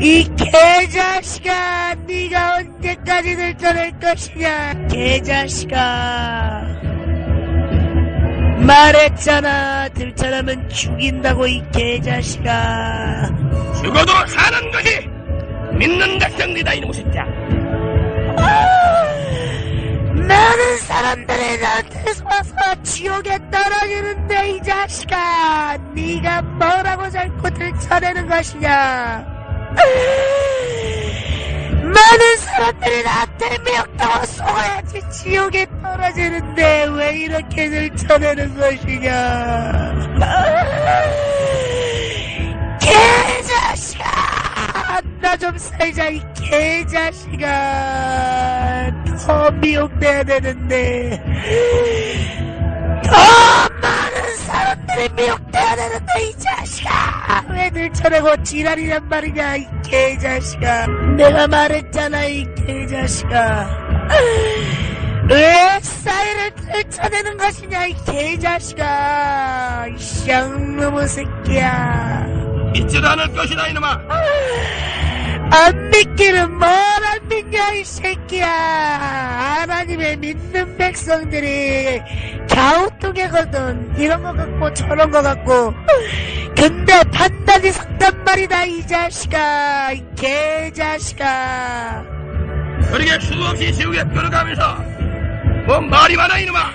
이 개자식아 네가 언제까지 들쳐낼 것이냐? 개자식아. 말했잖아. 들쳐내면 죽인다고 이 개자식아. 죽어도 사는 것이 믿는 백성이다 이놈의 새끼야. 많은 사람들이 나한테 쏴서 지옥에 떨어지는데 이 자식아. 네가 뭐라고 자꾸 들쳐내는 것이냐 많은 사람들이 나한테 미역다고 쏘아야지 지옥에 떨어지는데 왜 이렇게 들쳐내는 것이냐. 개자식아 나 좀 살자 이 개자식아. 더 미혹돼야 되는데. 더 사람들이 미혹돼야 되는데 이 자식아. 왜 들쳐내고 지랄이란 말이냐 이 개자식아. 내가 말했잖아 이 개자식아. 왜 사이를 들쳐내는 것이냐 이 개자식아. 이 쌍놈의 새끼야. 믿지도 않을 것이다 이놈아. 안 믿기는 뭘 안 믿냐 이 새끼야. 하나님의 믿는 백성들이 갸우뚱이거든 이런 거 같고 저런 거 같고. 근데 판단이 섰단 말이다 이 자식아. 이 개자식아. 그러게 수도 없이 지옥에 끌어가면서 뭐 말이 많아 이놈아.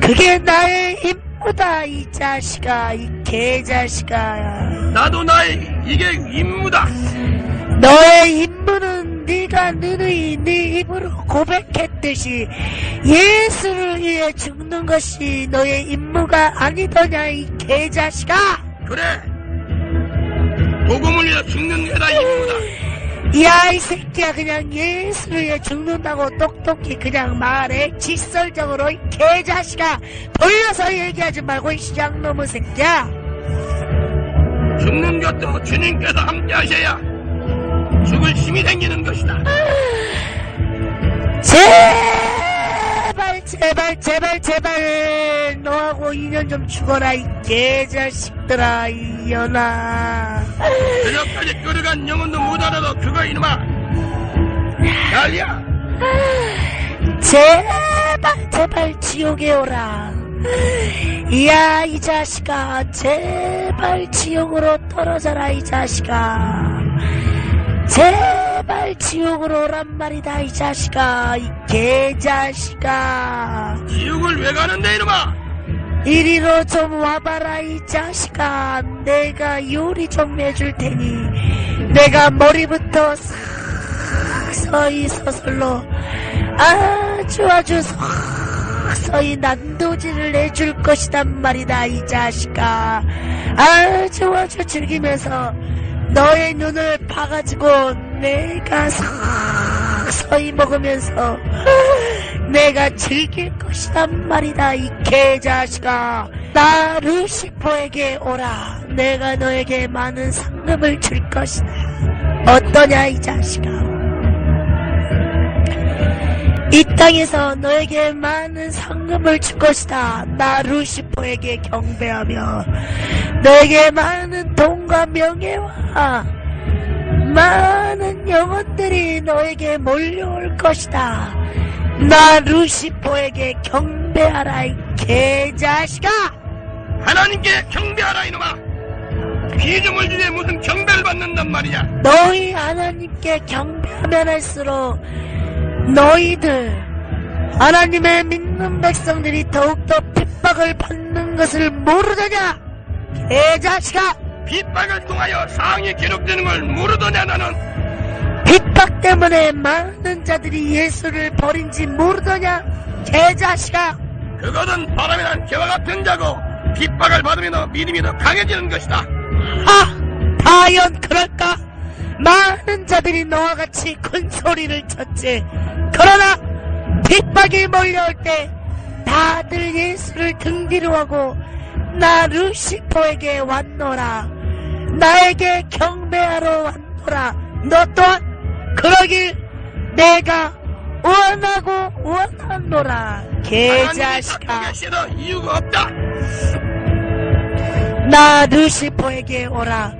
그게 나의 임무다 이 자식아. 이 개자식아. 나도 나의 이게 임무다. 너의 임무는 고백했듯이 예수를 위해 죽는 것이 너의 임무가 아니더냐 이 개자식아 그래. 복음을 위해 죽는 게다 임무다. 야 이 새끼야 그냥 예수를 위해 죽는다고 똑똑히 그냥 말해 직설적으로 이 개자식아 돌려서 얘기하지 말고 이 시장놈의 새끼야 죽는 것도 주님께서 함께 하셔야 죽을 힘이 생기는 것이다. 제발 제발 제발 제발. 너하고 인연 좀 죽어라 이 개자식들아 이 연아. 저녁까지 끌어간 영혼도 못 알아도 그거 이놈아. 난리야. 제발 제발 지옥에 오라. 이야 이 자식아. 제발 지옥으로 떨어져라 이 자식아 제발 지옥으로 오란 말이다 이 자식아. 이 개자식아. 지옥을 왜 가는데 이놈아. 이리로 좀 와봐라 이 자식아. 내가 요리 좀 해줄 테니. 내가 머리부터 싹 서이 서슬로 아주 아주 서이 난도질을 해줄 것이단 말이다 이 자식아. 아주 아주 즐기면서 너의 눈을 파가지고 내가 싹 서이 먹으면서 내가 즐길 것이란 말이다 이 개자식아. 나 루시퍼에게 오라. 내가 너에게 많은 상금을 줄 것이다. 어떠냐 이 자식아 이 땅에서 너에게 많은 상금을 줄 것이다 나 루시퍼에게 경배하며 너에게 많은 돈과 명예와 많은 영혼들이 너에게 몰려올 것이다. 나 루시퍼에게 경배하라 이 개자식아! 하나님께 경배하라 이놈아. 피조물 중에 무슨 경배를 받는단 말이냐. 너희 하나님께 경배하면 할수록 너희들 하나님의 믿는 백성들이 더욱더 핍박을 받는 것을 모르더냐? 개자식아! 핍박을 통하여 상이 기록되는 걸 모르더냐 나는. 핍박 때문에 많은 자들이 예수를 버린지 모르더냐? 개자식아! 그것은 바람에 난 개와 같은 자고 핍박을 받으면 믿음이 더 강해지는 것이다. 아! 과연 그럴까? 많은 자들이 너와 같이 큰 소리를 쳤지. 그러나 핍박이 몰려올 때 다들 예수를 등 뒤로 하고 나 루시퍼에게 왔노라. 나에게 경배하러 왔노라. 너 또한 그러길 내가 원하고 원하노라. 개자식아. 이유가 없다. 나 루시퍼에게 오라.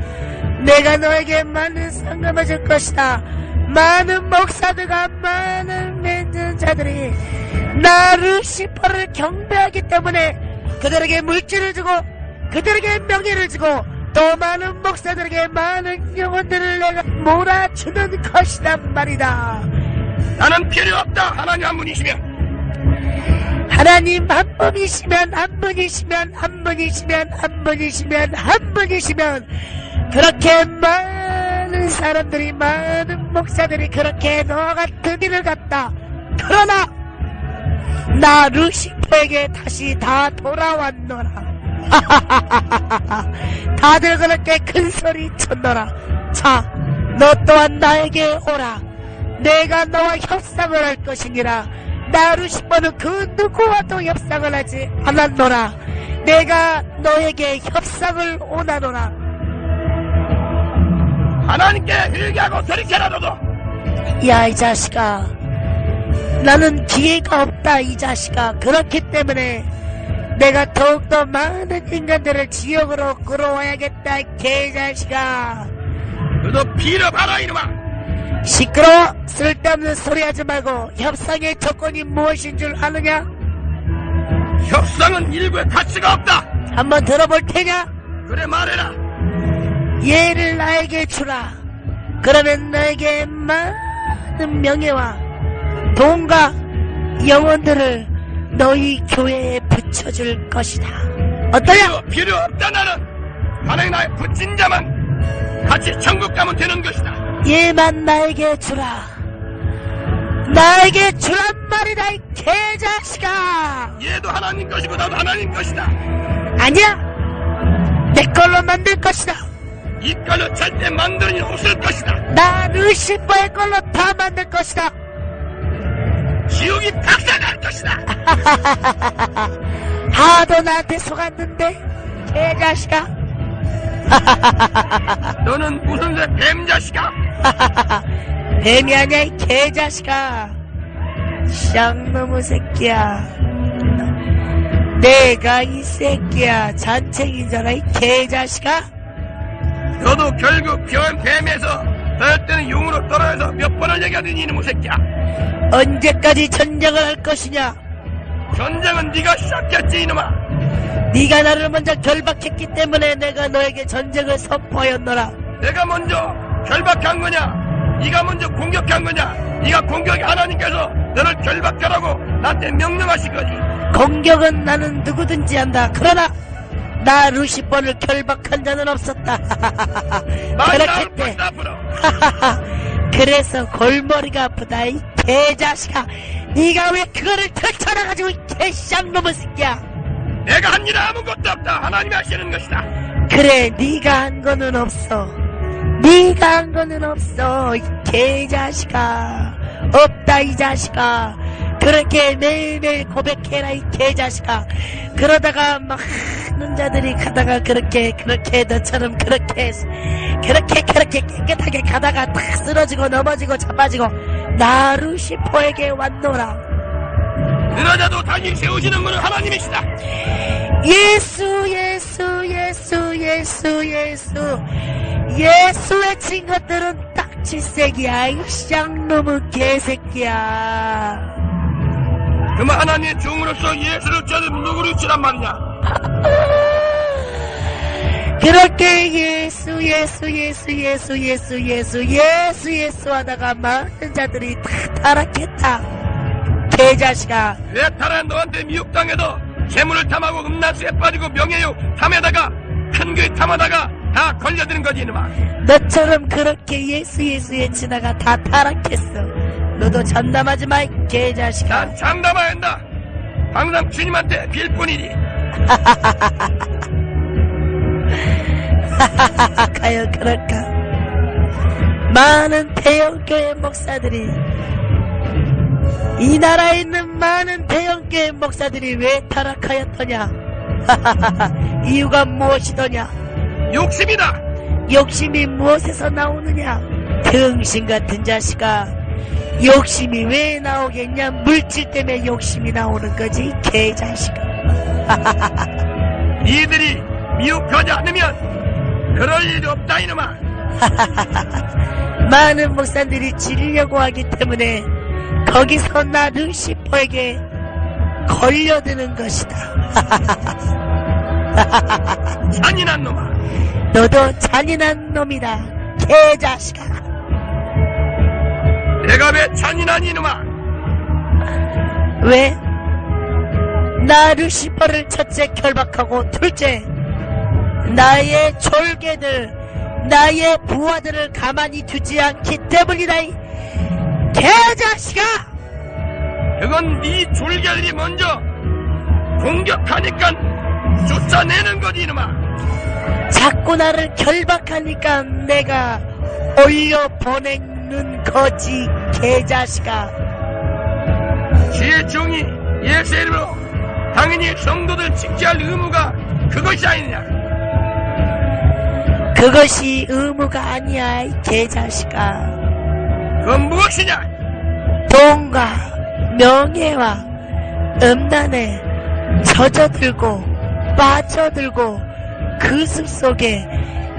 내가 너에게 많은 상금을 줄 것이다. 많은 목사들과 많은 멘전자들이 나를 시퍼를 경배하기 때문에 그들에게 물질을 주고 그들에게 명예를 주고 또 많은 목사들에게 많은 영혼들을 내가 몰아주는 것이란 말이다. 나는 필요 없다. 하나님 한 분이시며 하나님 한 분이시면 한 분이시면 한 분이시면 한 분이시면 한 분이시면 그렇게 많은 사람들이 많은 목사들이 그렇게 너와 같은 일을 갔다. 그러나 나 루시퍼에게 다시 다 돌아왔노라. 다들 그렇게 큰 소리 쳤노라. 자 너 또한 나에게 오라. 내가 너와 협상을 할 것이니라. 나 루 시퍼는 그 누구와도 협상을 하지 않았노라. 내가 너에게 협상을 원하노라 하나님께 회개하고 돌이켜라도도. 야 이 자식아. 나는 기회가 없다 이 자식아. 그렇기 때문에 내가 더욱더 많은 인간들을 지옥으로 끌어와야겠다 이 개자식아. 너도 빌어봐라 이놈아. 시끄러워 쓸데없는 소리 하지 말고 협상의 조건이 무엇인 줄 아느냐? 협상은 일구에 가치가 없다. 한번 들어볼 테냐? 그래 말해라 얘를 나에게 주라. 그러면 너에게 많은 명예와 돈과 영혼들을 너희 교회에 붙여줄 것이다. 어떠냐? 필요, 필요 없다 나는 하나님 나의 붙인 자만 같이 천국 가면 되는 것이다 얘만 나에게 주라. 나에게 주란 말이다, 이 개자식아! 얘도 하나님 것이고 나도 하나님 것이다 아니야! 내 걸로 만들 것이다. 이걸로 절대 만드는 일 없을 것이다 나 루시퍼의 걸로 다 만들 것이다. 지옥이 박살날 것이다 하도 나한테 속았는데, 개자식아. 너는 무슨 새 뱀자식아 뱀이 아니야, 이 개자식아. 쌍놈의 새끼야. 내가 이 새끼야. 잔챙이잖아, 이 개자식아. 너도 결국 변 뱀에서 날 때는 용으로 떨어져서 몇 번을 얘기하더니 이놈의 새끼야 언제까지 전쟁을 할 것이냐? 전쟁은 네가 시작했지 이놈아 네가 나를 먼저 결박했기 때문에 내가 너에게 전쟁을 선포하였노라. 내가 먼저 결박한 거냐 네가 먼저 공격한 거냐 네가 공격이 하나님께서 너를 결박하라고 나한테 명령하신 거지 공격은 나는 누구든지 한다. 그러나 나 루시퍼를 결박한 자는 없었다. 앞으로. 그래서 골머리가 아프다 이 개자식아. 네가 왜 그거를 펼쳐놔가지고 이 개쌍놈의 새끼야? 내가 한 일 아무것도 없다. 하나님이 하시는 것이다. 그래 네가 한 거는 없어. 네가 한 거는 없어 이 개자식아. 없다 이 자식아 그렇게 매일매일 고백해라 이 개자식아. 그러다가 막 하는 자들이 가다가 그렇게 그렇게 너처럼 그렇게 그렇게 그렇게 깨끗하게 가다가 탁 쓰러지고 넘어지고 자빠지고 나루시포에게 왔노라. 늘어져도 다시 세우시는 분은 하나님이시다. 예수 예수 예수 예수 예수. 예수 외친 것들은 딱 질색이야. 이 쌍놈의 개새끼야 그만 하나님의 종으로서 예수를 저는 누구를 치란 말이냐? 그렇게 예수 예수 예수 예수 예수 예수 예수 예수 하다가 많은 자들이 다 타락했다. 개자식아. 내 타란 너한테 미혹당해도 재물을 탐하고 음란수에 빠지고 명예욕 탐에다가 큰 교회 탐하다가 다 걸려드는 거지 이놈아. 너처럼 그렇게 예수 예수 외치다가 다 타락했어 너도 전담하지 마이 개자식아. 난 장담해야 한다. 항상 주님한테 빌 뿐이니. 가요 그럴까? 많은 대형교회 목사들이 이 나라에 있는 많은 대형교회 목사들이 왜 타락하였더냐? 이유가 무엇이더냐? 욕심이다. 욕심이 무엇에서 나오느냐? 등신 같은 자식아 욕심이 왜 나오겠냐 물질 때문에 욕심이 나오는 거지 개자식아 니들이 미혹하지 않으면 그럴 일이 없다 이놈아 많은 목사들이 지르려고 하기 때문에 거기서 나 루시퍼에게 걸려드는 것이다. 잔인한 놈아. 너도 잔인한 놈이다. 개자식아. 내가 왜 잔인한 이놈아? 왜? 나 루시퍼를 첫째 결박하고 둘째 나의 졸개들 나의 부하들을 가만히 두지 않기 때문이다 이 개자식아 그건 네 졸개들이 먼저 공격하니까 쫓아내는 거지 이놈아. 자꾸 나를 결박하니까 내가 올려 보 내는 거지 개자식아 예수 이름으로 당연히 성도들 지켜야 할 의무가 그것이 아니냐. 그것이 의무가 아니야 이 개자식아 그건 무엇이냐? 돈과 명예와 음란에 젖어들고 빠져들고 그 숲 속에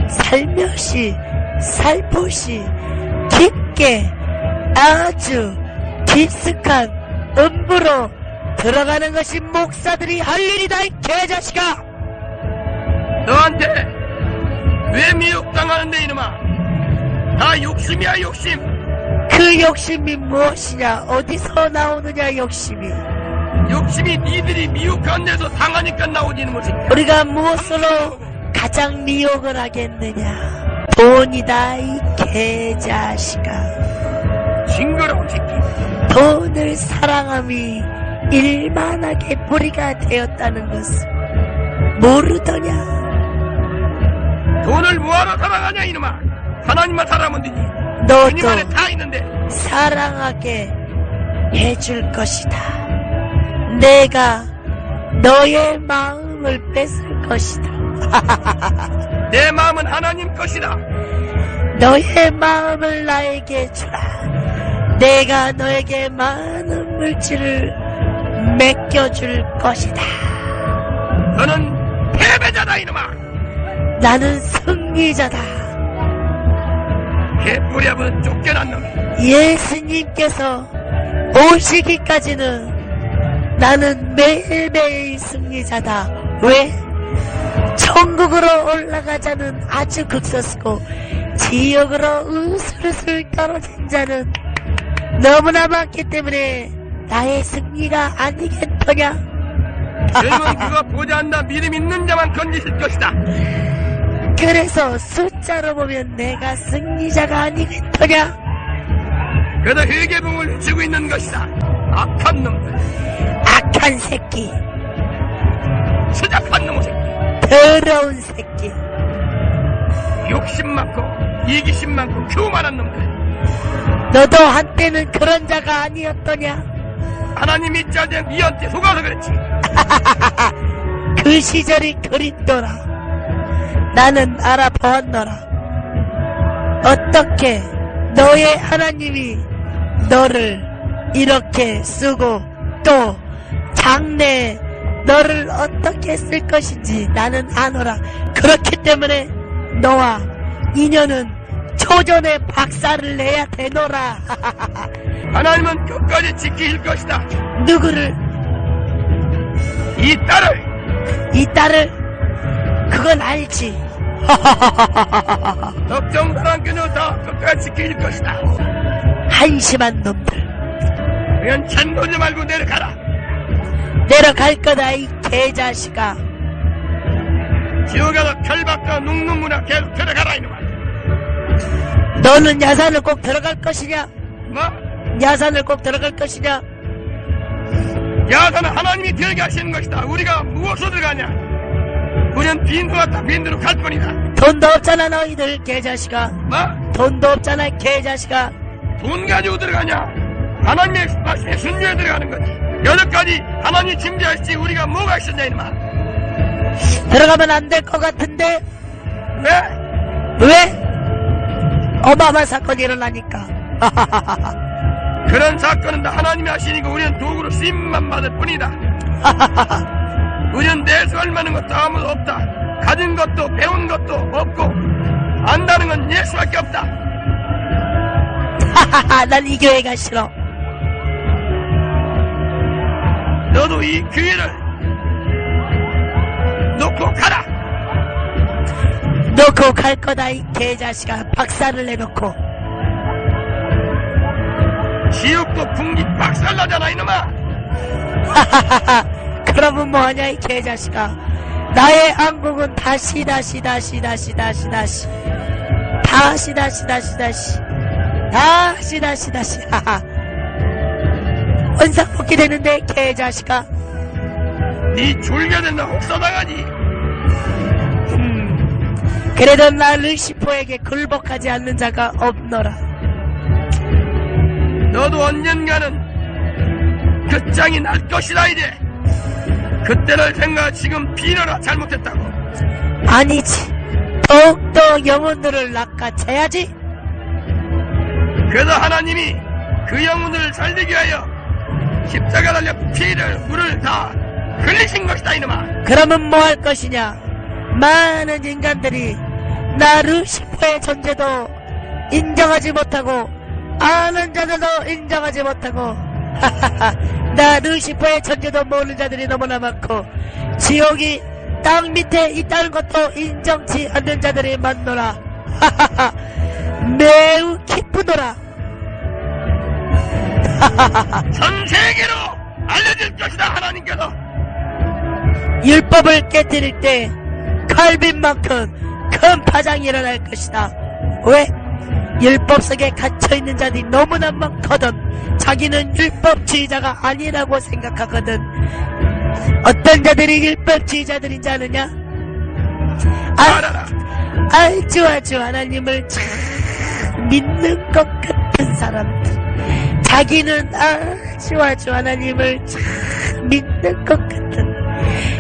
살며시 살포시 깊게 아주 깊숙한 음부로 들어가는 것이 목사들이 할 일이다 이 개자식아 너한테 왜 미혹당하는데 이놈아? 다 욕심이야 욕심. 그 욕심이 무엇이냐 어디서 나오느냐 욕심이 욕심이 니들이 미혹한 데서 당하니까 이놈의 새끼야. 우리가 무엇으로 가장 미혹을 하겠느냐? 돈이다, 이 개자식아. 징그러운 새끼. 돈을 사랑함이 일만하게 뿌리가 되었다는 것을 모르더냐? 돈을 뭐하러 살아가냐 이놈아. 하나님만 살아면 되지. 너도 안에 다 있는데. 사랑하게 해줄 것이다. 내가 너의 마음을 뺏을 것이다. 내 마음은 하나님 것이다. 너의 마음을 나에게 주라. 내가 너에게 많은 물질을 맡겨줄 것이다. 너는 패배자다 이놈아. 나는 승리자다. 개뿌리하면 쫓겨난 놈. 예수님께서 오시기까지는 나는 매일매일 승리자다. 왜? 천국으로 올라가자는 아주 극소수고 지옥으로 으슬으슬 떨어진 자는 너무나 많기 때문에 나의 승리가 아니겠더냐? 그거 보지 않나 믿음 있는 자만 건지실 것이다. 그래서 숫자로 보면 내가 승리자가 아니겠더냐? 그래도 회개봉을 주고 있는 것이다. 악한 놈들. 악한 새끼, 수작한 놈의 새끼. 더러운 새끼. 욕심 많고 이기심 많고 교만한 놈들. 너도 한때는 그런 자가 아니었더냐? 하나님 믿지 않는 니한테 속아서 그렇지. 그 시절이 그립더라. 나는 알아보았노라. 어떻게 너의 하나님이 너를 이렇게 쓰고 또 장래에 너를 어떻게 쓸 것인지 나는 아노라. 그렇기 때문에 너와 인연은 초전에 박살을 내야 되노라. 하나님은 끝까지 지키실 것이다. 누구를 이 딸을 이 딸을 그건 알지. 걱정스러운 그녀 다 끝까지 지키실 것이다. 한심한 놈들. 그냥 찬도지 말고 내려가라. 내려갈 거다 이 개자식아. 지옥에서 결박과 눅눅무나 계속 들어가라 이놈아. 너는 야산을 꼭 들어갈 것이냐? 뭐? 야산을 꼭 들어갈 것이냐? 야산은 하나님이 되게 하시는 것이다. 우리가 무엇으로 들어가냐? 우리는 빈도 같다 빈도로 갈 뿐이다. 돈도 없잖아 너희들 개자식아. 뭐? 돈도 없잖아 개자식아. 돈 가지고 들어가냐? 하나님의 말씀에 순종해 들어가는 거지. 여기까지 하나님이 준비하시지 우리가 뭐가 있었냐 이놈아. 들어가면 안 될 것 같은데 왜? 왜? 어마어마한 사건이 일어나니까. 그런 사건은 다 하나님이 하시니까 우리는 도구로 쓰임만 받을 뿐이다. 우리는 내세울 만한 것도 아무도 없다. 가진 것도 배운 것도 없고 안다는 건 예수밖에 없다. 하하하, 난이 교회가 싫어. 너도 이 교회를 놓고 가라. 놓고 갈 거다, 이 개자식아. 박살을 내놓고. 지옥도 풍기 박살나잖아 이놈아. 하하하하. 그러면 뭐하냐, 이 개자식아. 나의 안국은 다시, 다시, 다시, 다시, 다시, 다시. 다시, 다시, 다시, 다시. 다시, 다시, 다시. 하하. 원상 먹게 되는데, 개자식아. 네 졸개된다 혹사당하니. 음, 그래도 나 루시포에게 굴복하지 않는 자가 없노라. 너도 언젠가는 그 짱이 날 것이다 이제. 그때를 생각 지금 비너라 잘못했다고. 아니지. 더욱더 영혼들을 낚아채야지. 그래서 하나님이 그 영혼들을 살리게 하여 십자가 달려 피를 물을 다 흘리신 것이다 이놈아. 그러면 뭐 할 것이냐? 많은 인간들이 나 루시퍼의 존재도 인정하지 못하고 아는 자들도 인정하지 못하고 나 루시퍼의 존재도 모르는 자들이 너무나 많고 지옥이 땅 밑에 있다는 것도 인정치 않는 자들이 많노라 매우 기쁘노라 전 세계로 알려질 것이다 하나님께서. 율법을 깨뜨릴 때 칼빈만큼 큰 파장이 일어날 것이다. 왜? 율법 속에 갇혀있는 자들이 너무나 많거든. 자기는 율법주의자가 아니라고 생각하거든. 어떤 자들이 율법주의자들인지 아느냐? 아, 알아라. 아주 아주 하나님을 참 믿는 것 같은 사람들. 자기는 아주 아주 하나님을 참 믿는 것 같은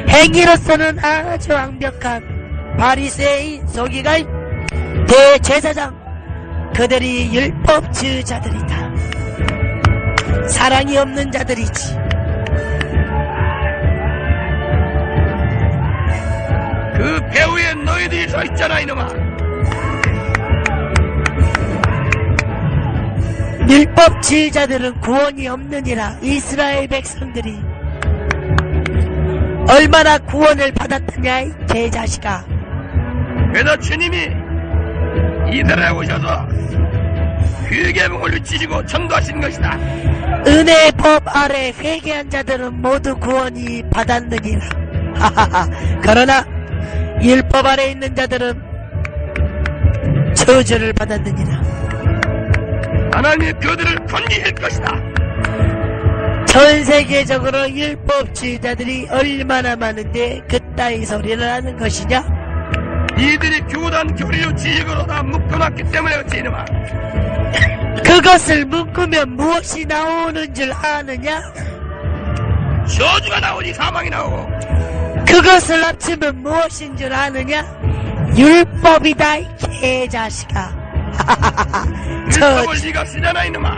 행위로서는 아주 완벽한 바리새인 서기관 대제사장 그들이 율법주의자들이다. 사랑이 없는 자들이지. 그 배후에 너희들이 서 있잖아 이놈아. 율법주의자들은 구원이 없느니라 이스라엘 백성들이. 얼마나 구원을 받았느냐 이 개자식아. 그래서 주님이 이들에 오셔서 회개봉을 유치시고 전도하신 것이다. 은혜의 법 아래 회개한 자들은 모두 구원이 받았느니라. 하하하. 그러나 율법 아래 있는 자들은 저주를 받았느니라 하나님의 교들을 건지실 것이다. 전 세계적으로 율법주의자들이 얼마나 많은데 그따위 소리를 하는 것이냐 이들이 교단 교리로 지식으로 다 묶어놨기 때문에 어찌 이놈아. 그것을 묶으면 무엇이 나오는 줄 아느냐? 저주가 나오니 사망이 나오고 그것을 합치면 무엇인 줄 아느냐? 율법이다, 이 개자식아. 저, 율법을 네가 쓰잖아 이놈아.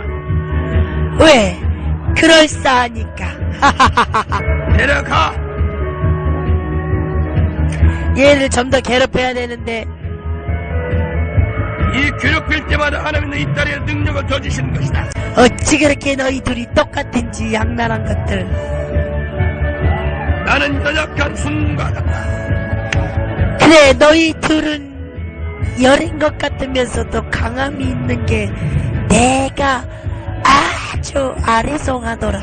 왜? 그럴싸하니까. 데려가. 얘를 좀 더 괴롭혀야 되는데, 이 괴롭힐 때마다 하나님은 이 딸의 능력을 더 주시는 것이다. 어찌 그렇게 너희 둘이 똑같은지 양날한 것들. 나는 연약한 순과 같다. 그래, 너희 둘은 여린 것 같으면서도 강함이 있는 게 내가 아주 아리송하더라.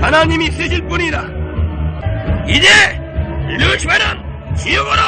하나님이 쓰실 뿐이라. 이제 루시파는 지옥으로